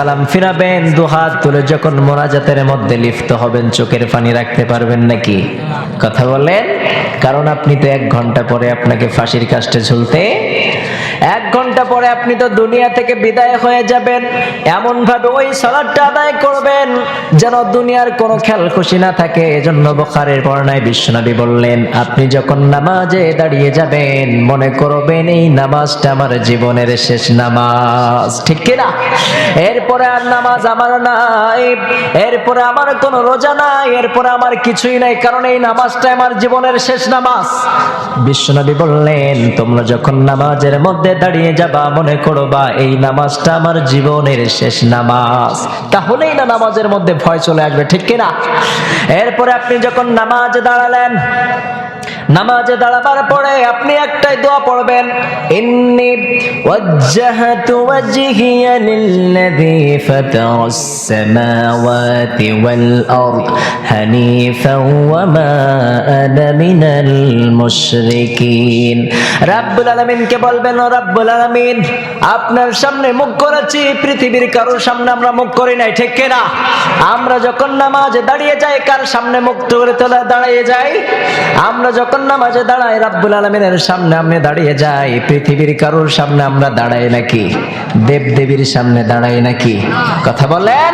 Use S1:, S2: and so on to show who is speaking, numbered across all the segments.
S1: সালাম ফিরাবেন, দুহাত তুলে যখন মোনাজাতের মধ্যে লিপ্ত হবেন, চোখের পানি রাখতে পারবেন নাকি? কথা বলেন কারণ আপনি তো এক ঘণ্টা পরে আপনাকে ফাঁসির কাস্টে ঝুলতে এক ঘণ্টা পরে আপনি তো দুনিয়া থেকে বিদায় হয়ে যাবেন। এমন ভাবে ওই সালাদটা আদায় করবেন যেন দুনিয়ার কোনো খেয়াল খুশি না থাকে। এজন্য বখারের বর্ণায় বিশ্বনবী বললেন, আপনি যখন নামাজে দাঁড়িয়ে যাবেন, মনে করবেন এই নামাজটা আমার জীবনের শেষ নামাজ। ঠিক কিনা? এরপরে আর নামাজ আমার নাই, এরপরে আমার কোনো রোজা নাই, এরপরে আমার কিছুই নাই, কারণ এই নামাজটা আমার জীবনের শেষ নামাজ। বিশ্বনবী বললেন, তোমরা যখন নামাজের মধ্যে দাঁড়িয়ে যাবা মনে করবা এই নামাজটা আমার জীবনের শেষ নামাজ, তাহলেই না নামাজের মধ্যে ভয় চলে আসবে, ঠিক কিনা? এরপরে আপনি যখন নামাজ দাঁড়ালেন নামাজে দাঁড়াবার পরে আপনি একটাই দোয়া পড়বেন, ইন্নি ওয়াজ্জাহাতু ওয়াজহিয়া লিল্লাযী ফাতারাস সামাওয়াতি ওয়াল আরদ হানিফাও ওয়া মা আনা মিনাল মুশরিকিন। রাব্বুল আলামিনকে বলবেন, ও রাব্বুল আলামিন, আপনার সামনে মুখ করেছি, পৃথিবীর কারোর সামনে আমরা মুখ করি নাই, ঠিক কিনা? আমরা যখন নামাজে দাঁড়িয়ে যাই, কার সামনে মুখ করে তোলা দাঁড়িয়ে যাই? আমরা যখন নামাজে দাঁড়াই, রাব্বুল আলমিনের সামনে আমি দাঁড়িয়ে যাই, পৃথিবীর কারোর সামনে আমরা দাঁড়াই নাকি? দেব দেবীর সামনে দাঁড়াই নাকি? কথা বলেন?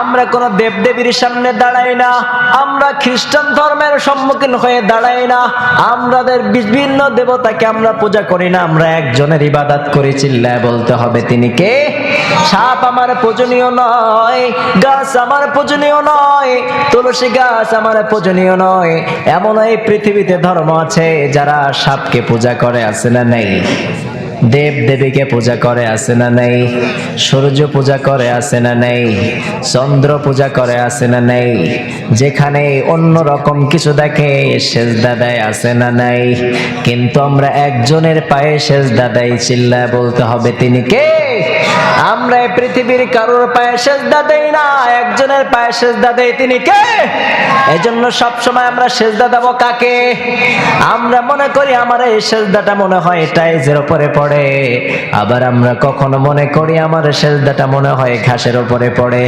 S1: আমরা কোন দেব দেবীর সামনে দাঁড়াই না, আমরা খ্রিস্টান ধর্মের সম্মুখীন হয়ে দাঁড়াই না আমাদের বিভিন্ন দেবতাকে আমরা পূজা করি না, আমরা একজনের ইবাদত করি, চিল্লায় বলতে হবে, তিনি কে? সাপ আমার পূজনীয় নয়, গাছ আমার পূজনীয় নয়, তুলসী গাছ আমার পূজনীয় নয়। এমন এই পৃথিবীতে ধর্ম আছে যারা সাপকে পূজা করে, আছে না নেই? দেব দেবীকে পূজা করে, আছে না নেই? সূর্য পূজা করে, আছে না নেই? চন্দ্র পূজা করে, আছে না নেই? যেখানে অন্য রকম কিছু দেখে সেজদা দেয়, আছে না নাই? কিন্তু আমরা একজনের পায়ে সেজদা দেয়, চিল্লায় বলতে হবে, তিনি কে? আমরা এই পৃথিবীর কারোর পায়ে সেজদা দেই না, একজনের পায়ে সেজদা দেই তিনি কে? এজন্য সব সময় আমরা সেজদা দেব কাকে? আমরা মনে করি আমার এই সেজদাটা মনে হয় টাইজের উপরে পড়ে। আবার আমরা কখনো মনে করি আমার সেজদাটা মনে হয় ঘাসের উপরে পড়ে।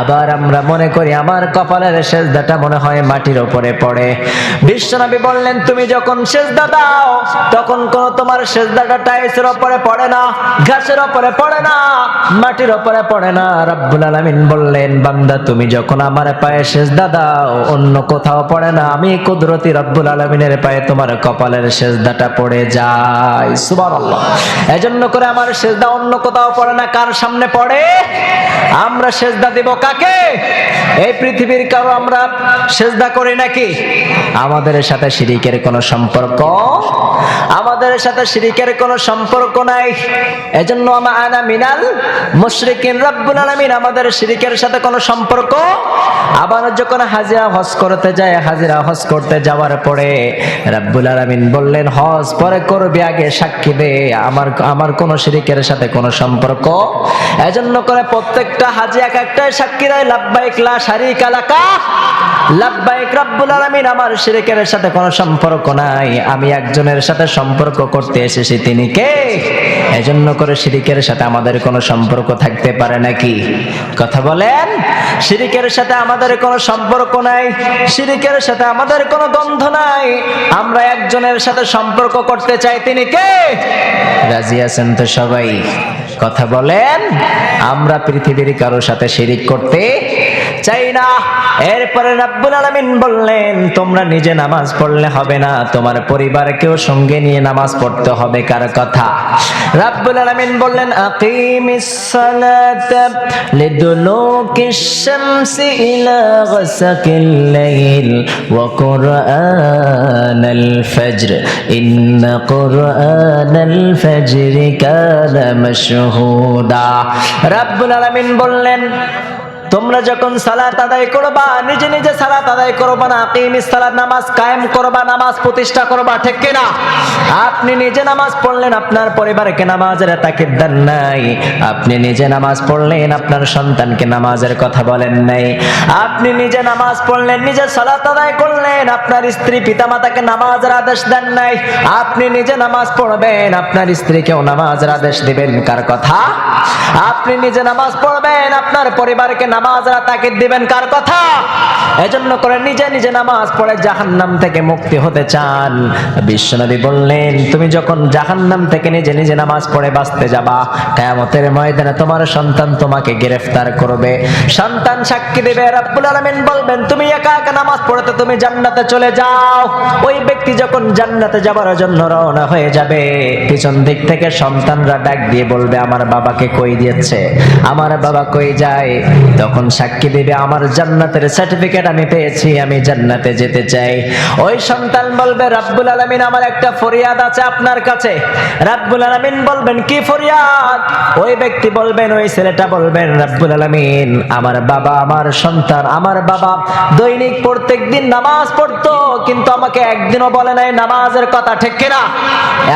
S1: আবার আমরা মনে করি আমার কপালের সেজদাটা মনে হয় মাটির উপরে পড়ে। বিশ্বনবী বললেন, তুমি যখন সেজদা দাও, তখন কোন তোমার সেজদাটা টাইসের উপরে পড়ে না, ঘাসের উপরে পড়ে না। মাটির ওপরে পড়ে না। রব্বুল আলামিন বললেন, বান্দা, তুমি যখন আমার পায়ে সেজদা দাও, অন্য কোথাও পড়ে না। আমি কুদরতি রব্বুল আলামিনের পায়ে তোমার কপালের সেজদাটা পড়ে যায় সুবহানাল্লাহ। এজন্য করে আমার সেজদা অন্য কোথাও পড়ে না, কার সামনে পড়ে? আমরা সেজদা দেব কাকে? এই পৃথিবীর কারও আমরা সেজদা করি নাকি? আমাদের সাথে শিরিকের কোনো সম্পর্ক? আমাদের সাথে শিরিকের কোনো সম্পর্ক নাই। এজন্য আমা আনা মিনাল মুশরিকিন রব্বুল আলামিন আমাদের শিরিকের সাথে কোনো সম্পর্ক? আবার যখন হাজিরা হজ করতে যায়, হাজিরা হজ করতে যাওয়ার পরে রব্বুল বললেন, হজ পরে করবি আগে, সাক্ষী দে, আমার আমার কোনো শিরিকের সাথে কোনো সম্পর্ক? এজন্য করে প্রত্যেকটা হাজি এক একটাই সাক্ষী দেয়, লাব্বাইক লা শারিকা লাকা রব্বুল আলামিন, আমার শিরিকের সাথে কোনো সম্পর্ক নাই, আমি একজনের সাথে সম্পর্ক করতে এসেছি, তিনি কে? এজন্য করে শিরিকের সাথে আমাদের কোনো সম্পর্ক থাকতে পারে নাকি? কথা বলেন? শিরিকের সাথে আমাদের কোনো সম্পর্ক নাই, শিরিকের সাথে আমাদের কোনো গন্ধ নাই। আমরা একজনের সাথে সম্পর্ক করতে চাই, তিনি কে? রাজি আছেন তো সবাই? কথা বলেন? আমরা পৃথিবীর কারোর সাথে শিরিক করতে চাই না। এরপরে রাব্বুল আলামিন বললেন, তোমরা নিজে নামাজ পড়লে হবে না। তোমার পরিবারকেও সঙ্গে নিয়ে নামাজ পড়তে হবে। কার কথা? রাব্বুল আলামিন বললেন, আকিমিস সালাতা লিদুলুকিশ শামসি ইলা গাসাকিল লাইল ওয়া কুরআনাল ফজর। ইন্না কুরআনাল ফজরি কানা মাশহুদা। রাব্বুল আলামিন বললেন তোমরা যখন সালাত আদায় করবা, নিজে নিজে সালাত আদায় করবা না কিমিস সালাত নামাজ কায়েম করবা, নামাজ প্রতিষ্ঠা করবা, ঠিক কিনা? আপনি নিজে নামাজ পড়লেন, আপনার পরিবারকে নামাজের তাকিদ দেন নাই? আপনি নিজে নামাজ পড়লেন, আপনার সন্তানকে নামাজের কথা বলেন নাই। আপনি নিজে নামাজ পড়লেন, নিজে সালাত আদায় করলেন, আপনার স্ত্রী পিতামাতাকে নামাজের আদেশ দেন নাই। আপনি নিজে নামাজ পড়বেন, আপনার স্ত্রীকেও নামাজের আদেশ দিবেন, কার কথা? আপনি নিজে নামাজ পড়বেন, আপনার পরিবারকে নামাজরা তাকিদ দিবেন কার কথা? এজন্য করে নিজে নিজে নামাজ পড়ে জাহান্নাম থেকে মুক্তি হতে চান। বিশ্বনবী বললেন, তুমি যখন জাহান্নাম থেকে নিজে নিজে নামাজ পড়ে বাঁচতে যাবা, কিয়ামতের ময়দানে তোমার সন্তান তোমাকে গ্রেফতার করবে। সন্তান সাক্ষী দেবে, রাব্বুল আলামিন বলবেন, তুমি একা একা নামাজ পড়তে তুমি জান্নাতে চলে যাও। ওই ব্যক্তি যখন জান্নাতে যাবার জন্য রওনা হয়ে যাবে, পিছন দিক থেকে সন্তানরা ডাক দিয়ে বলবে, আমার বাবাকে কই দিয়েছে? আমার বাবা কই যায়? তখন সাক্ষী দিবে, আমার জান্নাতের সার্টিফিকেট আমি পেয়েছি, আমি জান্নাতে যেতে চাই। ওই সন্তান বলবে, রাব্বুল আলামিন, আমার একটা ফরিয়াদ আছে আপনার কাছে। রাব্বুল আলামিন বলবেন, কি ফরিয়াদ? ওই ব্যক্তি বলবেন, ওই ছেলেটা বলবেন, রাব্বুল আলামিন, আমার বাবা, আমার সন্তান, আমার বাবা দৈনিক প্রত্যেক দিন নামাজ পড়তো, কিন্তু আমাকে একদিনও বলে নাই নামাজের কথা, ঠিক কিনা?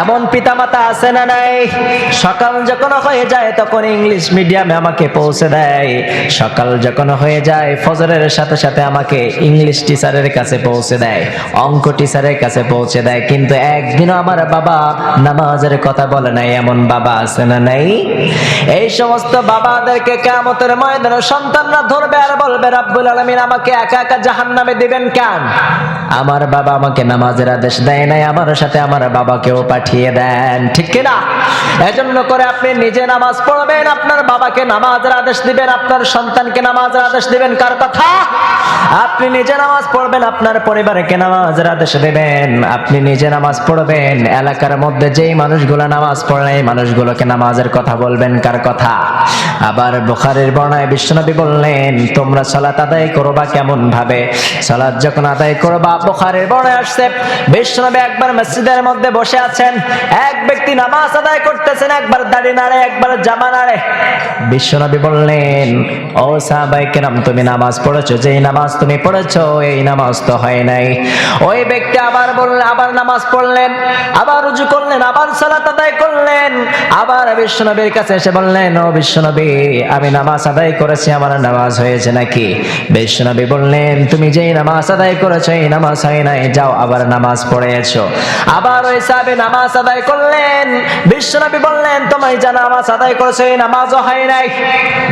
S1: এমন পিতামাতা আছে না নাই? সকাল যখন হয়ে যায়, তখন ইংলিশ মিডিয়ামে আমাকে পৌঁছে দেয়। সকাল যখন হয়ে যায়, ফজরের সাথে সাথে আমাকে ইংলিশ টিচারের কাছে পৌঁছে দেয়, অঙ্ক টিচারের কাছে পৌঁছে দেয়। কিন্তু একদিনও আমার বাবা নামাজের কথা বলে নাই, এমন বাবা আছে না নাই? এই সমস্ত বাবাদেরকে কেমতের ময়দানে সন্তানরা ধরবে আর বলবে, রাব্বুল আলামিন আমাকে একা একা জাহান্নামে দিবেন কেন? আমার বাবা আমাকে নামাজের আদেশ দেয় নাই, আমার সাথে আমার বাবাকেও পাঠিয়ে দেন। ঠিক কিনা? এজন্য করে আপনি নিজে নামাজ পড়বেন, আপনার বাবাকে নামাজের আদেশ দিবেন, আপনার সন্তানকে নামাজের আদেশ দিবেন, কার কথা? আপনি নিজে নামাজ পড়বেন, আপনার পরিবারকে নামাজের আদেশ দেবেন। আপনি নিজে নামাজ পড়বেন, এলাকার মধ্যে যেই মানুষগুলো নামাজ পড়ে এই মানুষগুলোকে নামাজের কথা বলবেন, কার কথা? আবার বুখারের বর্ণায় বিশ্বনবী বললেন, তোমরা সালাত আদায় করবা কেমন ভাবে সালাত যখন আদায় করবা, বুখারের বর্ণায় আসছে, বিশ্বনবী একবার মসজিদের মধ্যে বসে আছেন, এক ব্যক্তি নামাজ আদায় করতেছেন একবার দাড়ি নাড়ে, একবার জামা নাড়ে। বিশ্বনবী বললেন, ও সাহাবাই কেরাম, তুমি নামাজ পড়েছো, যেই নামাজ তুমি পড়েছো, এই নামাজ তো হয় নাই। ওই ব্যক্তি আবার বললেন, আবার নামাজ পড়লেন, আবার রুজু করলেন, আবার সালাত আদায় করলেন। আবার বিশ্বনবীর কাছে এসে বললেন, ও বিশ্বনবী, আমি নামাজ আদায় করেছি, আমার নামাজ হয়েছে নাকি? বিশ্বনবী বললেন, তুমি যেই নামাজ আদায় করেছ, এই নামাজ হয় নাই, যাও আবার নামাজ পড়েছো আবার ওই সাহাবী নামাজ আদায় করলেন, বিশ্বনবী বললেন, তোমায় যা নামাজ আদায় করেছ নামাজও হয় নাই।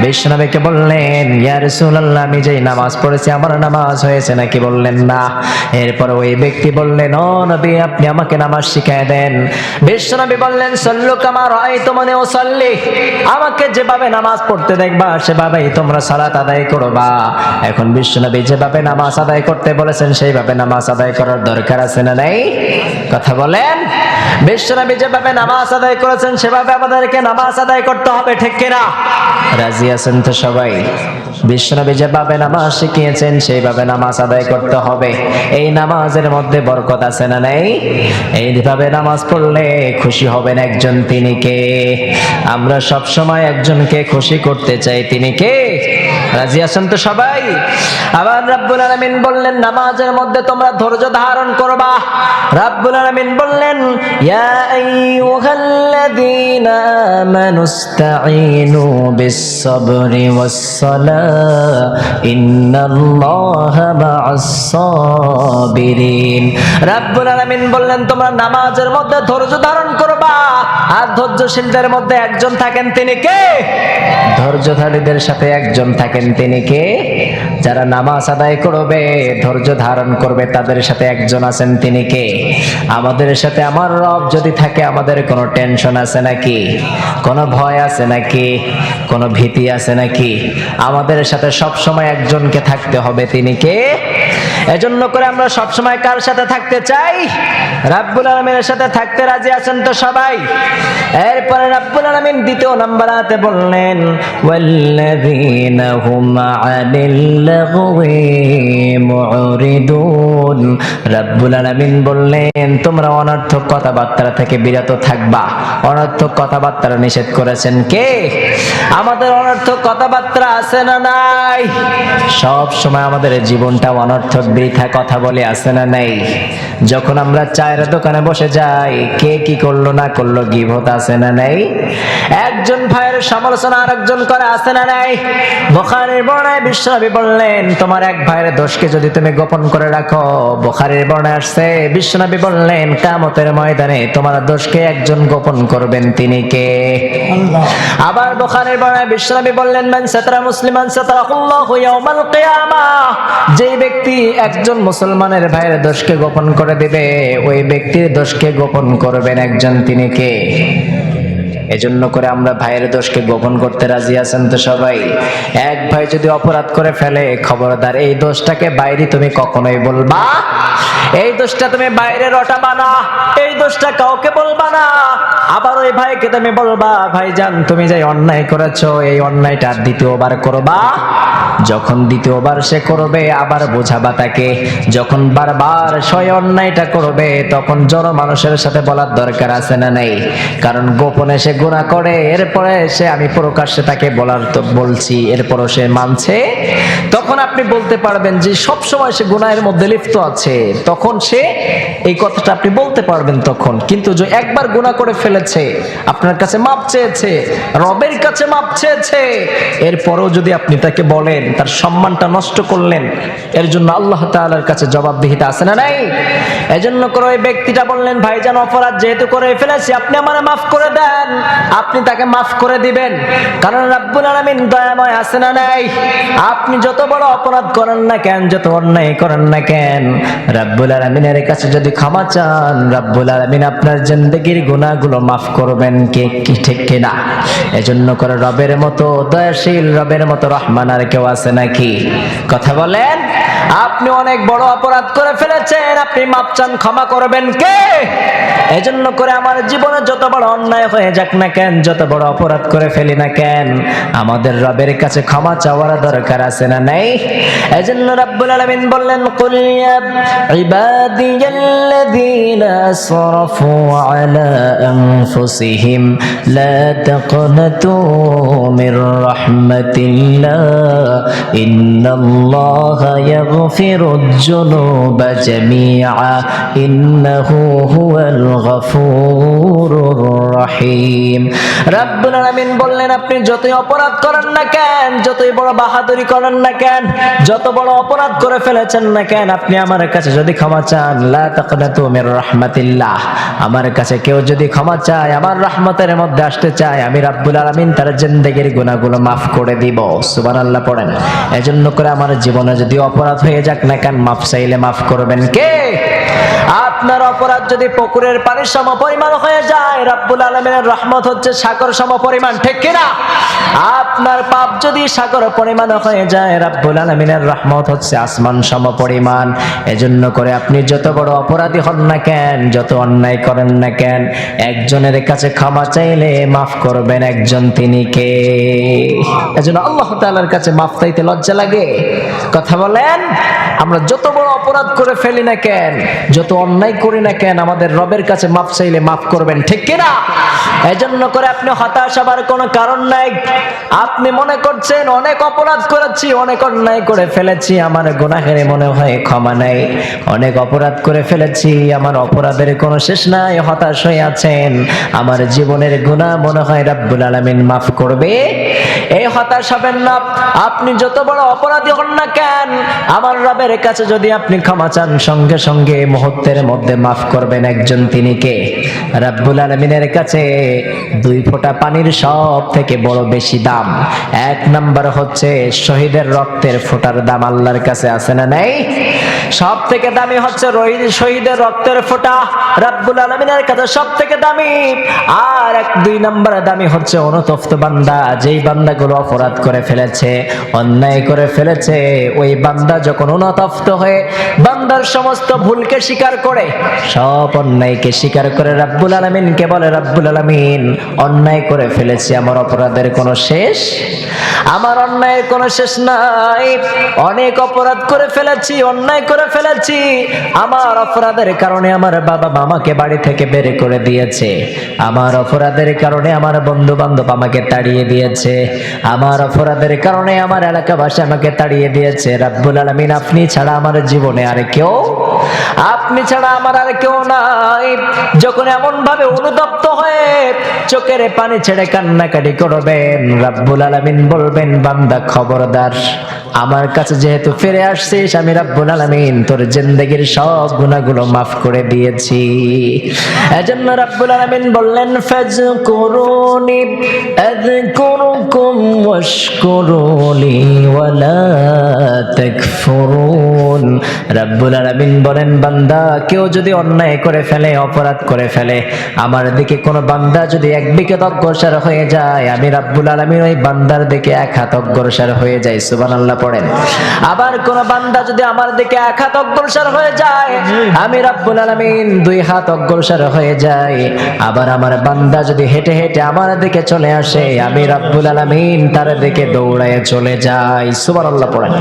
S1: বিশ্বনবীকে বললেন, ইয়া রাসূলুল্লাহ, আমি যেই নামাজ পড়েছি, আমার নামাজ হয়েছে? নাকি বললেন, না। এরপর ওই ব্যক্তি বললেন, ও নবী, আপনি আমাকে নামাজ শিখায় দেন। বিশ্বনবী বললেন, সল্লু কামা ও সল্লি আমাকে যেভাবে নামাজ পড়তে দেখবা, সেভাবেই তোমরা সালাত আদায় করবা। এখন বিশ্বনবী যেভাবে নামাজ আদায় করতে বলেছেন, সেইভাবে নামাজ আদায় করার দরকার আছে না নাই? কথা বলেন। বিশ্বনবী যেভাবে নামাজ আদায় করেছেন, সেভাবে আমাদেরকে নামাজ আদায় করতে হবে, ঠিক কিনা? রাজি আছেন তো সবাই? বিশ্বনবী যেভাবে নামাজ শিখিয়েছেন, সেইভাবে নামাজ আদায় করতে হবে। এই নামাজের মধ্যে বরকত আছে না নাই? এইভাবে নামাজ পড়লে খুশি হবেন একজন তিনি কে? আমরা সব সময় একজনকে খুশি করতে চাই, তিনি কে? রাজি আছেন তো সবাই? আবার রাব্বুল আলামিন বললেন, নামাজের মধ্যে তোমরা ধৈর্য ধারণ করবা। রাব্বুল আলামিন বললেন, ইয়া আমানুস্তাঈনু বিস-সাবরি ওয়াস-সালাহ ইন্নাল্লাহা মা'আস-সাবিরিন রাব্বুল আলামিন বললেন, তোমরা নামাজের মধ্যে ধৈর্য ধারণ করবা আর ধৈর্যশীলদের মধ্যে একজন থাকেন তিনি কে? ধৈর্যধারীদের সাথে একজন থাকেন তিনি কে? যারা নামাজ আদায় করবে, ধৈর্য ধারণ করবে, তাদের সাথে একজন আছেন তিনি কে? আমাদের সাথে আমার রব যদি থাকে, আমাদের কোনো টেনশন আছে নাকি? কোনো ভয় আছে নাকি? কোনো ভীতি আছে নাকি? আমাদের সাথে সব সময় একজনকে থাকতে হবে, তিনি কে? এজন্য করে আমরা সবসময় কার সাথে থাকতে চাই? রাব্বুল আলমিনের সাথে থাকতে রাজি আছেন তো সবাই? এরপরে রাব্বুল আলমিন দ্বিতীয় নাম্বার হাতে বললেন, ওয়াল্লাযীনা হুম আনিল লাগওয়ি মুরিদুন রাব্বুল আলামিন বললেন, তোমরা অনর্থক কথাবার্তা থেকে বিরত থাকবা। অনর্থক কথাবার্তা নিষেধ করেছেন কে? আমাদের অনর্থক কথাবার্তা আছে না নাই? সব সময় আমাদের জীবনটা অনর্থক বৃথা কথা বলে আছে না নাই? যখন আমরা চায়ের দোকানে বসে যাই কে কি করল না করল গিভত আছে না নাই? একজন ভাইয়ের সমালোচনা আরেকজন করে আছে না নাই? বোখারের বর্ণায় বিশ্বনবী বললেন তোমার এক ভাইয়ের দোষকে যদি তুমি গোপন করে রাখো। বোখারের বর্ণায় আসছে বিশ্বনবী বললেন কামতের ময়দানে তোমার দোষকে একজন গোপন করবেন তিনি কে? আবার বোখারের বর্ণায় বিশ্বনবী বললেন মান সাতরা মুসলিমান সাতরাহুল্লাহু ইয়াউমাল কিয়ামাহ যে ব্যক্তি একজন মুসলমানের ভাইয়ের দোষকে গোপন করে দিবে, ওই ব্যক্তির দোষকে গোপন করবেন একজন তিনি কে? এজন্য করে আমরা ভাইয়ের দোষকে গোপন করতে রাজি আছেন তো সবাই? এক ভাই যদি অপরাধ করে ফেলে, খবরদার, এই দোষটাকে বাইরে তুমি কখনোই বলবা? এই দোষটা তুমি বাইরে রটাবা না, এই দোষটা কাউকে বলবা না। আবার ওই ভাইকে তুমি বলবা, ভাইজান, তুমি যাই অন্যায় করেছ, এই অন্যায়টা দ্বিতীয়বার করবা? যখন দ্বিতীয়বার সে করবে, আবার বোঝাবা তাকে যখন বারবার সে অন্যায়টা করবে, তখন জড় মানুষের সাথে বলার দরকার আছে না নেই? কারণ গোপনে সে গুণা করে, এরপরে সে, আমি প্রকাশ্যে তাকে বলার তো বলছি, এরপরও সে মানছে। তখন আপনি বলতে পারবেন যে সব সময় সে গুনাহের মধ্যে লিপ্ত আছে। তখন সে এই কথাটা আপনি বলতে পারবেন তখন। কিন্তু যে একবার গুনাহ করে ফেলেছে, আপনার কাছে মাপ চেয়েছে, রবের কাছে মাপ চেয়েছে, এরপরও যদি আপনি তাকে বলেন তার সম্মানটা নষ্ট করলেন, এর জন্য আল্লাহ তাআলার কাছে জবাবদিহিতা আছে না নাই? এজন্য করে ওই ব্যক্তিটা বললেন ভাইজান অপরাধ যেহেতু করে ফেলেছি, আপনি আমার মাফ করে দেন। আপনি তাকে মাফ করে দিবেন। কারণ রাব্বুল আলামিন দয়াময় আছে না নাই? আপনি যত বড় অপরাধ করেন না কেন, যত অন্যায় করেন না কেন, রাব্বুল আলামিনের কাছে যদি ক্ষমা চান, রাব্বুল আলামিন আপনার জিন্দেগির গুনাহগুলো মাফ করবেন কে, কি ঠিক কিনা? এজন্য করে রবের মতো দয়াশীল, রবের মতো রহমান আর কেউ আছে নাকি? কথা বলেন। আপনি অনেক বড় অপরাধ করে ফেলেছেন, আপনি মাপ চান, ক্ষমা করবেন কে? এজন্য করে আমার জীবনে যত বড় অন্যায় হয়ে যাক না কেন, যত বড় অপরাধ করে ফেলি না কেন, আমাদের রবের কাছে ক্ষমা চাওয়ার দরকার আছে না নাই? এজন্য রাব্বুল আলামিন বললেন, কুল ইয়া ইবাদিয়াল্লাযীনা আসরাফু আলা আনফুসিহিম, লা তাকনাতু মির রাহমাতিল্লাহ, ইন্নাল্লাহা ইয়াগফিরুয যুনুবা জামিআ ইন্নাহু হুয়াল গফুরুর রহিম রাব্বুল আলামিন বললেন, আপনি যতই অপরাধ করেন না কেন, যতই বড় বাহাদুরি করেন না কেন, যত বড় অপরাধ করে ফেলেছেন না কেন, আপনি আমার কাছে যদি ক্ষমা চান, লা তাকনাতু মির রাহমাতিল্লাহ। আমার কাছে কেউ যদি ক্ষমা চায়, আমার রহমতের মধ্যে আসতে চায়, আমি রাব্বুল আলামিন তার জিন্দেগির গুনাহগুলো মাফ করে দিব। সুবহানাল্লাহ পড়েন। এজন্য করে আমার জীবনে যদি অপরাধ হয়ে যাক না কেন? মাফ চাইলে মাফ করবেন। কে? আপনার অপরাধ যদি পুকুরের পানির সম পরিমাণ হয়ে যায়, রাব্বুল আলমিনের রহমত হচ্ছে সাগর সম পরিমাণ ঠিক কিনা? আপনার পাপ যদি সাগর পরিমাণ হয়ে যায়, রাব্বুল আলমিনের রহমত হচ্ছে আসমান সম পরিমাণ এজন্য করে আপনি যত বড় অপরাধী হন না কেন, যত অন্যায় করেন না কেন, একজনের কাছে ক্ষমা চাইলে মাফ করবেন একজন তিনি কে? এজন্য আল্লাহ তাআলার কাছে মাফ চাইতে লজ্জা লাগে। কথা বলেন, আমরা যত বড় অপরাধ করে ফেলি না কেন যত অন্যায় করি না কেন, আমাদের রবের কাছে মাফ চাইলে মাফ করবেন, ঠিক কিনা? এজন্য করে আপনি হতাশ হবার কোনো কারণ নাই। আপনি মনে করছেন, অনেক অপরাধ করেছি, অনেক অন্যায় করে ফেলেছি, আমার গুনাহের মনে হয় ক্ষমা নাই। অনেক অপরাধ করে ফেলেছি, আমার অপরাধের কোনো শেষ নাই, হতাশ হয়ে আছেন। আমার জীবনের গুনাহ মনে হয় রাব্বুল আলামিন মাফ করবে। এই হতাশ হবেন না। আপনি যত বড় অপরাধী হন না কেন, আমার রবের কাছে যদি আপনি ক্ষমা চান, সঙ্গে সঙ্গে মুহূর্তের মধ্যে মাফ করবেন একজন তিনি কে? রাব্বুল আলমিনের কাছে দুই ফোঁটা পানির সব থেকে বড় বেশি দাম। এক নাম্বার হচ্ছে শহীদের রক্তের ফোঁটার দাম আল্লাহর কাছে আছে না নাই? সব থেকে দামি হচ্ছে শহীদের রক্তের ফোঁটা। রাব্বুল আলমিনের কাছে সব থেকে দামি। আর এক দুই নম্বরে দামি হচ্ছে অনুতপ্ত বান্দা। যেই বান্দাগুলো অপরাধ করে ফেলেছে, অন্যায় করে ফেলেছে, ওই বান্দা যখন অনুতপ্ত হয়ে বান্দার সমস্ত ভুলকে স্বীকার করে, সব অন্যায়কে স্বীকার করে রাব্বুল আলমিনকে বলে, রাব্বুল আলমিন, অন্যায় করে ফেলেছি, আমার অপরাধের কোনো শেষ? আমার অন্যায়ের কোনো শেষ নাই। অনেক অপরাধ করে ফেলেছি, অন্যায় করে ফেলেছি। আমার অপরাধের কারণে আমার বাবা মামাকে বাড়ি থেকে বের করে দিয়েছে। আমার অপরাধের কারণে আমার বন্ধু বান্ধব আমাকে তাড়িয়ে দিয়েছে। আমার অপরাধের কারণে আমার এলাকাবাসী আমাকে তাড়িয়ে দিয়েছে। রাব্বুল আলমিন, আপনি ছাড়া আমার জীবনে আর কেউ আপনি ছাড়া আমার আর কেউ নাই। যখন এমন ভাবে অনুতপ্ত হয়ে চোখের পানি ছেড়ে কান্নাকাটি করবেন, রাব্বুল আলামিন বলবেন, বান্দা, খবরদার, আমার কাছে যেহেতু ফিরে আসছিস, আমি রাব্বুল আলামিন তোর জিন্দেগির সব গুনাহগুলো মাফ করে দিয়েছি। এজন্য রাব্বুল আলামিন বললেন ফাজকুরুনি আযকুরুকুম ওয়াশকুরুলি ওয়ালা তাকফুরুন। রাব্বুল আলামিন বলেন বান্দা, কেউ যদি অন্যায় করে ফেলে, অপরাধ করে ফেলে, আমার দিকে কোনো বান্দা যদি এক বিকেত অগ্রসর হয়ে যায়, আমি রাব্বুল আলামিন ওই বান্দার দিকে এক হাত অগ্রসর হয়ে যায় সুবহানাল্লাহ পড়েন। আবার কোন বান্দা যদি আমার দিকে এক হাত অগ্রসর হয়ে যায়, আমি রাব্বুল আলামিন দুই হাত অগ্রসর হয়ে যায় আবার আমার বান্দা যদি হেঁটে হেঁটে আমার দিকে চলে আসে, আমি রাব্বুল আলামিন তার দিকে দৌড়ায় চলে যাই, সুবহানাল্লাহ পড়েন।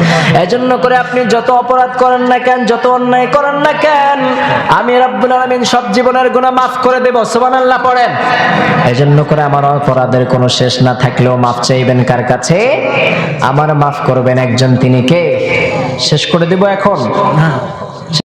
S1: এজন্য করে আপনি যত অপরাধ করেন না কেন, যত অন্যায় করেন না কেন আমি রব্বুল আলামিন সব জীবনের গুনাহ মাফ করে দেব, সুবহানাল্লাহ পড়েন। এজন্য করে আমার অপরাধের কোনো শেষ না থাকলেও মাফ চাইবেন কার কাছে? আমার মাফ করবেন একজন তিনি কে? শেষ করে দেব এখন?